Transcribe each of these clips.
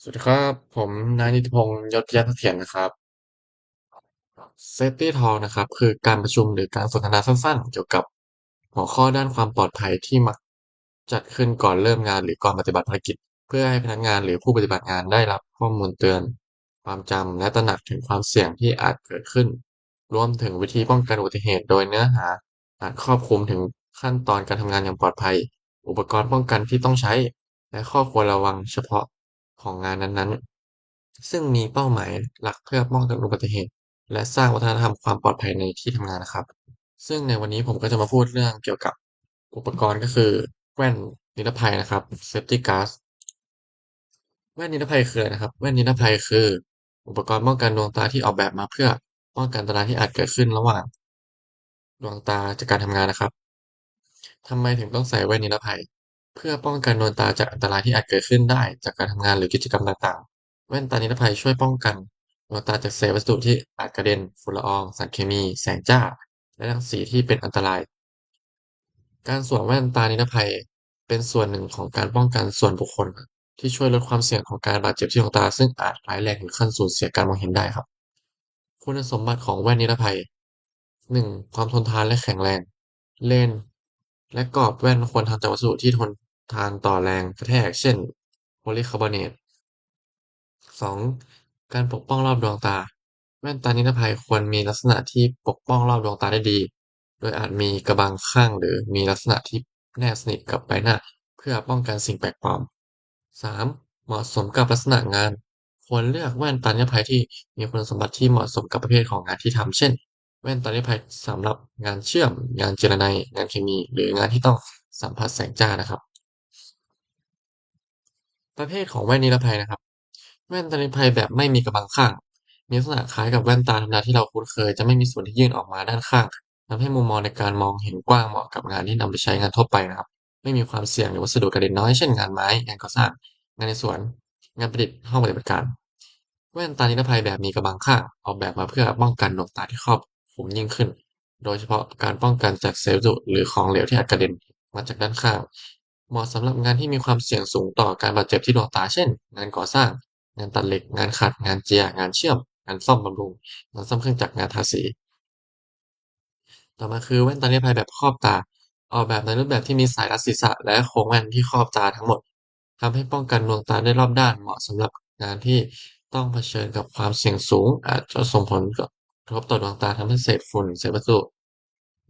สวัสดีครับ ผมนายนิติพงษ์ยศยศเสถียรนะครับ Safety Talk นะครับ คือการประชุมหรือการสนทนาสั้นๆ เกี่ยวกับหัวข้อด้านความปลอดภัยที่มักจัดขึ้นก่อนเริ่มงานหรือก่อนปฏิบัติภารกิจ เพื่อให้พนักงานหรือผู้ปฏิบัติงานได้รับข้อมูลเตือน ความจำและตระหนักถึงความเสี่ยงที่อาจเกิดขึ้น รวมถึงวิธีป้องกันอุบัติเหตุโดยเนื้อหา อาจครอบคลุมถึงขั้นตอนการทำงานอย่างปลอดภัย อุปกรณ์ป้องกันที่ต้องใช้ และข้อควรระวังเฉพาะ ของงานนั้นๆ ซึ่งมีเป้าหมายหลักเพื่อป้องกันอุบัติเหตุ และสร้างวัฒนธรรมความปลอดภัยในที่ทำงานนะครับ ซึ่งในวันนี้ผมก็จะมาพูดเรื่องเกี่ยวกับอุปกรณ์ก็คือแว่นนิรภัยนะครับ Safety Glass แว่นนิรภัยคืออะไรนะครับ แว่นนิรภัยคือ อุปกรณ์ป้องกันดวงตาที่ออกแบบมาเพื่อป้องกันอันตรายที่อาจเกิดขึ้นระหว่าง ดวงตาจากการทำงานนะครับทำไมถึงต้องใส่แว่นนิรภัย เพื่อป้องกันดวงตาจากอันตรายที่อาจเกิดขึ้นได้ จากการทำงานหรือกิจกรรมต่างๆ แว่นตานิรภัยช่วยป้องกันดวงตาจากเศษวัสดุที่อาจกระเด็นฝุ่นละออง สารเคมี แสงจ้า และรังสีที่เป็นอันตราย การสวมแว่นตานิรภัยเป็นส่วนหนึ่งของการป้องกันส่วนบุคคล ที่ช่วยลดความเสี่ยงของการบาดเจ็บที่ดวงตา ซึ่งอาจร้ายแรงถึงขั้นสูญเสียการมองเห็นได้ครับ คุณสมบัติของแว่นนิรภัยหนึ่งความทนทานและแข็งแรง เลนส์และกรอบแว่นควรทำจากวัสดุที่ทน ทานต่อแรงกระแทก เช่น โพลีคาร์บอเนตสองการปกป้องรอบดวงตา แว่นตานิรภัยควรมีลักษณะที่ปกป้องรอบดวงตาได้ดี โดยอาจมีกระบังข้างหรือมีลักษณะที่แนบสนิทกับใบหน้า เพื่อป้องกันสิ่งแปลกปลอมสามเหมาะสมกับลักษณะงาน ควรเลือกแว่นตานิรภัยที่มีคุณสมบัติที่เหมาะสมกับประเภทของงานที่ทำเช่น แว่นตานิรภัยสำหรับงานเชื่อม งานเจรไนงานเคมี หรืองานที่ต้องสัมผัสแสงจ้านะครับ ประเภทของแว่นนิรภัยนะครับ แว่นตานิรภัยแบบไม่มีกระบังข้าง มีลักษณะคล้ายกับแว่นตาธรรมดาที่เราคุ้นเคย จะไม่มีส่วนที่ยื่นออกมาด้านข้างทำให้มุมมองในการมองเห็นกว้างเหมาะกับงานที่นำไปใช้งานทั่วไปนะครับ ไม่มีความเสี่ยงหรือวัสดุกระเด็นน้อยเช่นงานไม้งานก่อสร้าง งานในสวน งานประดิษฐ์ห้องปฏิบัติการ แว่นตานิรภัยแบบมีกระบังข้าง ออกแบบมาเพื่อป้องกันดวงตาที่ครอบคลุมยิ่งขึ้น โดยเฉพาะการป้องกันจากเศษวัสดุหรือของเหลวที่อาจกระเด็นมาจากด้านข้าง เหมาะสำหรับงานที่มีความเสี่ยงสูงต่อการบาดเจ็บที่ดวงตา เช่น งานก่อสร้าง งานตัดเหล็ก งานขัด งานเจีย งานเชื่อม งานซ่อมบำรุง งานซ่อมเครื่องจักรงานทาสี ต่อมาคือแว่นตานิรภัยแบบครอบตา ออกแบบในรูปแบบที่มีสายรัดศีรษะ และโครงแว่นที่ครอบตาทั้งหมดทำให้ป้องกันดวงตาได้รอบด้าน เหมาะสำหรับงานที่ต้องเผชิญกับความเสี่ยงสูง อาจจะส่งผลกระทบต่อดวงตาทำให้เศษฝุ่น เศษวัสดุ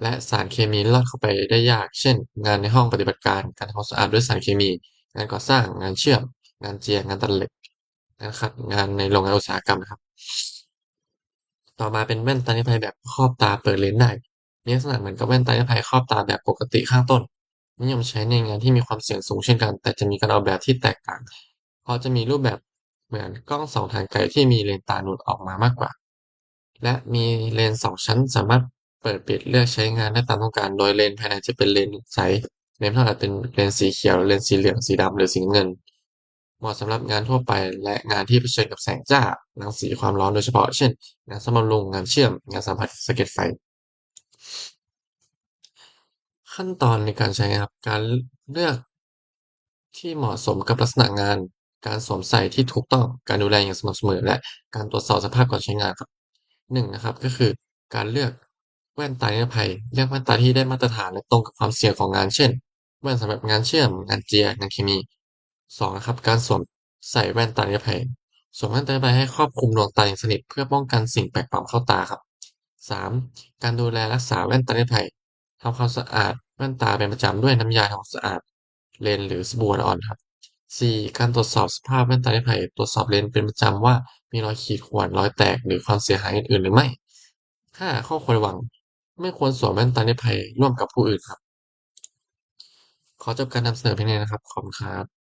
และสารเคมีลอดเข้าไปได้ยาก เช่น งานในห้องปฏิบัติการ การทำความสะอาดด้วยสารเคมี งานก่อสร้าง งานเชื่อม งานเจียงานตัดเหล็กงานขัดงานในโรงงานอุตสาหกรรมนะครับ ต่อมาเป็นแว่นตานิภัยแบบครอบตาเปิดเลนส์ได้ มีลักษณะเหมือนกับแว่นตานิภัยครอบตาแบบปกติข้างต้น นิยมใช้ในงานที่มีความเสี่ยงสูงเช่นกัน แต่จะมีการออกแบบที่แตกต่าง เพราะจะมีรูปแบบเหมือนกล้องสองทางไกลที่มีเลนส์ตาหนุนออกมามากกว่า และมีเลนส์สองชั้นสามารถ เปิดปิดเลือกใช้งานได้ตามต้องการ โดยเลนส์ภายในจะเป็นเลนส์ใสเลนส์ข้างหลังเป็นเลนส์สีเขียว เลนส์สีเหลือง สีดำหรือสีเงิน เหมาะสำหรับงานทั่วไปและงานที่เผชิญกับแสงจ้ารังสีความร้อนโดยเฉพาะ เช่น งานซ่อมบำรุง งานเชื่อม งานสัมผัสสะเก็ดไฟ ขั้นตอนในการใช้ครับการเลือกที่เหมาะสมกับลักษณะงาน การสวมใส่ที่ถูกต้อง การดูแลอย่างสม่ำเสมอ และการตรวจสอบสภาพก่อนใช้งานครับหนึ่งนะครับก็คือการเลือก แว่นตานิรภัยเลือกแว่นตาที่ได้มาตรฐานและตรงกับความเสี่ยงของงานเช่น แว่นสำหรับงานเชื่อม งานเจียงานเคมีสองนะครับ การสวมใส่แว่นตานิรภัยสวมแว่นตานิรภัยให้ครอบคลุมดวงตาอย่างสนิทเพื่อป้องกันสิ่งแปลกปลอมเข้าตาครับสามการดูแลรักษาแว่นตานิรภัยทำความสะอาดแว่นตาเป็นประจำด้วยน้ำยาทำความสะอาดเลนหรือสบู่อ่อนครับสี่การตรวจสอบสภาพแว่นตานิรภัยตรวจสอบเลนเป็นประจำว่ามีรอยขีดข่วนรอยแตกหรือความเสียหายอื่นๆหรือไม่ห้าข้อควรระวัง ไม่ควรสวมแว่นตานิรภัยร่วมกับผู้อื่นครับ ขอจบการนำเสนอเพียงเท่านี้นะครับ ขอบคุณครับ